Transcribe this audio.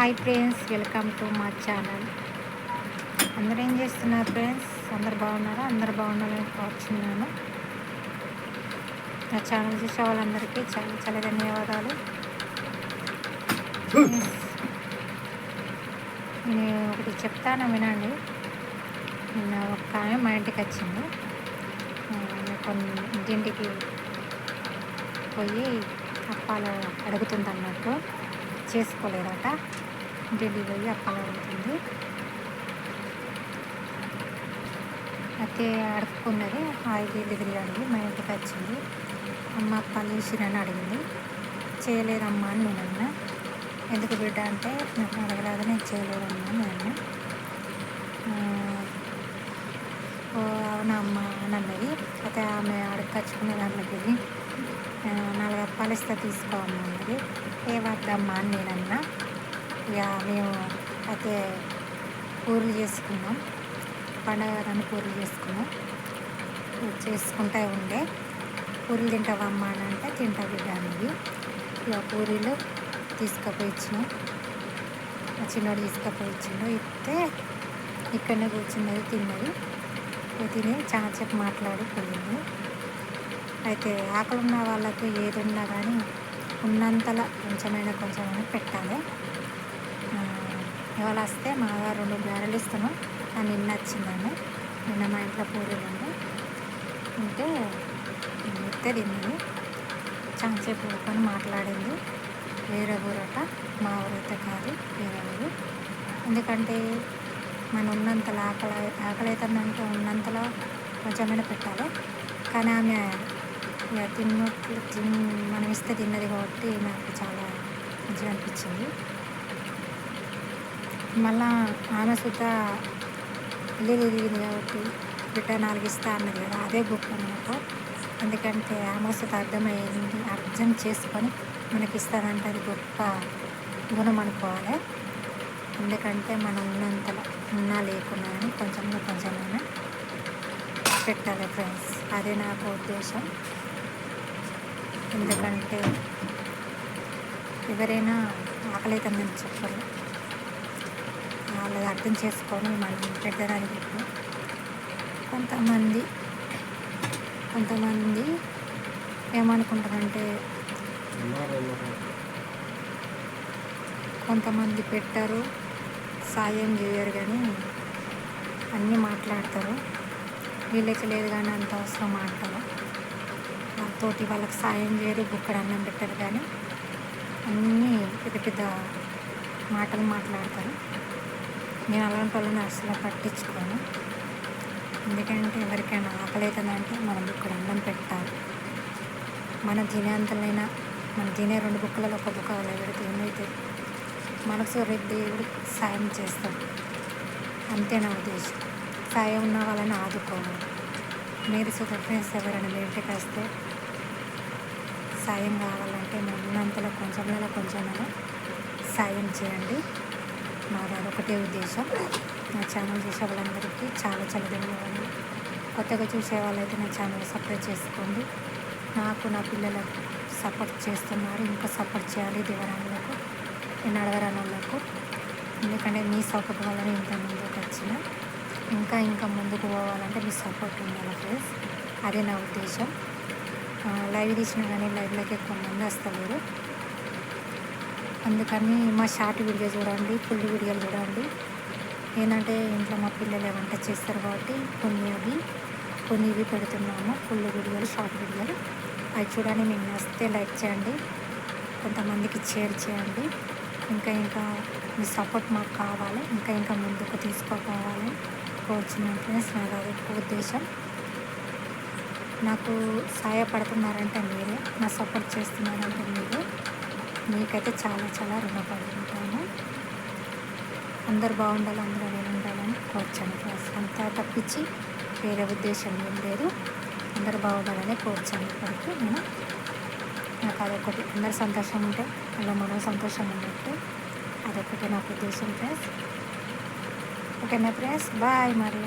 Hi friends welcome to మా channel అందరూ ఏం చేస్తున్నారు ఫ్రెండ్స్ అందరు బాగున్నారా? అందరు బాగున్నారని కోరుచున్నాను. నా ఛానల్ చూసే వాళ్ళందరికీ చాలా చాలా ధన్యవాదాలు. నేను ఒకటి చెప్తాను వినండి. నిన్న ఒక ఆమె మా ఇంటికి వచ్చింది. కొన్ని ఇంటింటికి పోయి అప్పాలు అడుగుతుంది అన్నట్టు చేసుకోలేదట. డెలివరీ పోయి అప్పాలు అయితే అడుక్కున్నది హాయ్ డిగ్రీ అడిగి మా ఇంటికి వచ్చింది. అమ్మ అప్పాలు వేసిరని అడిగింది. చేయలేదమ్మా అని నేను అన్న. ఎందుకు బిడ్డ అంటే నాకు అడగలేదు నేను చేయలేదమ్మా అని ఓ అవునమ్మా అని అన్నది. అయితే ఆమె అడుక్కొచ్చుకునే దాంట్లోకి నాలుగు అప్పాలు ఇస్తే తీసుకోమ్మా అన్నది. ఏ వద్దమ్మా అని నేను అన్నా. ఇక మేము అయితే పూర్లు చేసుకున్నాం. పండగ కానీ పూర్లు చేసుకున్నాం. చేసుకుంటూ ఉండే. పూరీలు తింటావమ్మా అని అంటే తింటా బిడ్డ అనేది ఇక పూరీలు తీసుకుపోయి ఇచ్చినాం చిన్నోడు తీసుకుపోయి ఇస్తే ఇక్కడనే కూర్చున్నది తిన్నది. తిని చాలా చెప్పు మాట్లాడి పోయింది అయితే ఆకలి ఉన్న వాళ్ళకు ఏది ఉన్నా కానీ ఉన్నంతలా కొంచెమైనా కొంచెమైనా పెట్టాలి. ఇవాళ వస్తే మా రెండు గారెలు ఇస్తాను. అని నిన్న వచ్చిందని నిన్న మా ఇంట్లో పూరీలు ఉంటే ఇస్తే తిన్నది చాలాసేపు ఊరుకొని మాట్లాడింది. వేరే ఊరట మా ఊరైతే కాదు వేరే ఊరు. ఎందుకంటే మన ఉన్నంతలో ఆకలి ఆకలి అవుతుందంటే ఉన్నంతలో కొంచెమైనా పెట్టాలి. కానీ ఆమె ఇక తిన్నట్లు తిన్ మనం ఇస్తే తిన్నది కాబట్టి నాకు చాలా మంచిగా అనిపించింది. మళ్ళా ఆమె సుత ఇల్లు తిరిగింది కాబట్టి బిడ్డ నాలుగు ఇస్తా అన్నది కదా అదే గొప్ప అనమాట ఎందుకంటే ఆమె సుత అర్థమయ్యింది అర్థం చేసుకొని మనకి ఇస్తానంటే అది గొప్ప గుణం అనుకోవాలి. ఎందుకంటే మనం ఉన్నంతలో ఉన్నా లేకున్నా అని కొంచెం కొంచెమైనా పెట్టాలి ఫ్రెండ్స్ అదే నాకు ఉద్దేశం. ఎందుకంటే ఎవరైనా ఆకలి తందని చెప్పరు వాళ్ళది అర్థం చేసుకొని మనం పెట్టడానికి కొంతమంది కొంతమంది ఏమనుకుంటారంటే కొంతమంది పెట్టారు సాయం చేయరు కానీ అన్నీ మాట్లాడతారు. వీళ్ళకి లేదు కానీ అంత అవసరం అంటారు వాళ్ళతోటి వాళ్ళకి సాయం చేయరు బుక్కడ అన్నం పెట్టరు కానీ అన్నీ పెద్ద పెద్ద మాటలు మాట్లాడతారు. నేను అలాంటి వాళ్ళని అసలు పట్టించుకోను. ఎందుకంటే ఎవరికైనా ఆకలి అంటే మనం ఇక్కడ అన్నం పెట్టాలి. మన తినేంతలైనా మన తినే రెండు బుక్కలలో ఒక బుక్క అలా ఏమైతే మనసు రేపు దేవుడు సాయం చేస్తాడు. అంతే నా ఉద్దేశం. సాయం ఉన్న వాళ్ళని ఆదుకోవాలి. మీరు సుఖ ఫ్రెండ్స్ ఎవరైనా మీ ఇంటికి వస్తే సాయం కావాలంటే మేము ఉన్నంతలో కొంచెం కొంచెమైనా సాయం చేయండి. నాది అదొకటే ఉద్దేశం. నా ఛానల్ చూసే వాళ్ళందరికీ చాలా చాలా ధన్యవాదాలు. కొత్తగా చూసే వాళ్ళైతే నా ఛానల్ సపోర్ట్ చేసుకోండి. నాకు నా పిల్లలకు సపోర్ట్ చేస్తున్నారు. ఇంకా సపోర్ట్ చేయాలి దివరాళ్ళకు నేను అడగరాని వాళ్ళకు ఎందుకంటే మీ సపోర్ట్ వల్లనే ఇంత ముందుకు వచ్చిన ఇంకా ఇంకా ముందుకు పోవాలంటే మీ సపోర్ట్ ఉండాలి ప్లీజ్ అదే నా ఉద్దేశం. లైవ్ తీసినా కానీ లైవ్లోకి ఎక్కువ మంది వస్తలేరు. అందుకని మా షార్ట్ వీడియో చూడండి ఫుల్ వీడియోలు చూడండి. ఏంటంటే ఇంట్లో మా పిల్లలు వంట చేస్తారు కాబట్టి కొన్ని అవి కొన్ని ఇవి పెడుతున్నాము ఫుల్ వీడియోలు షార్ట్ వీడియోలు. అవి చూడండి మీకు నచ్చితే లైక్ చేయండి కొంతమందికి షేర్ చేయండి. ఇంకా ఇంకా మీ సపోర్ట్ మాకు కావాలి ఇంకా ఇంకా ముందుకు తీసుకోపోవాలి కోరుచున్నాను ఫ్రెండ్స్ నాకు అది ఉద్దేశం. నాకు సహాయపడుతున్నారంటే మీరే నా సపోర్ట్ చేస్తున్నారంటే మీరే. మీకైతే చాలా చాలా రుణపడి ఉంటాను అందరు బాగుండాలి అందరూ నేను ఉండాలని కోర్చాను క్లాస్ అంతా తప్పించి వేరే ఉద్దేశం ఏం లేదు. అందరు బాగుండాలని కోర్చాను ఇప్పటికీ నేను. నాకు అదొకటి అందరు సంతోషం ఉంటే అలా మనం సంతోషం ఉన్నట్టు. అదొకటి నాకు ఉద్దేశం ఫ్రెండ్స్ ఓకేనా ఫ్రెండ్స్ బాయ్ మరి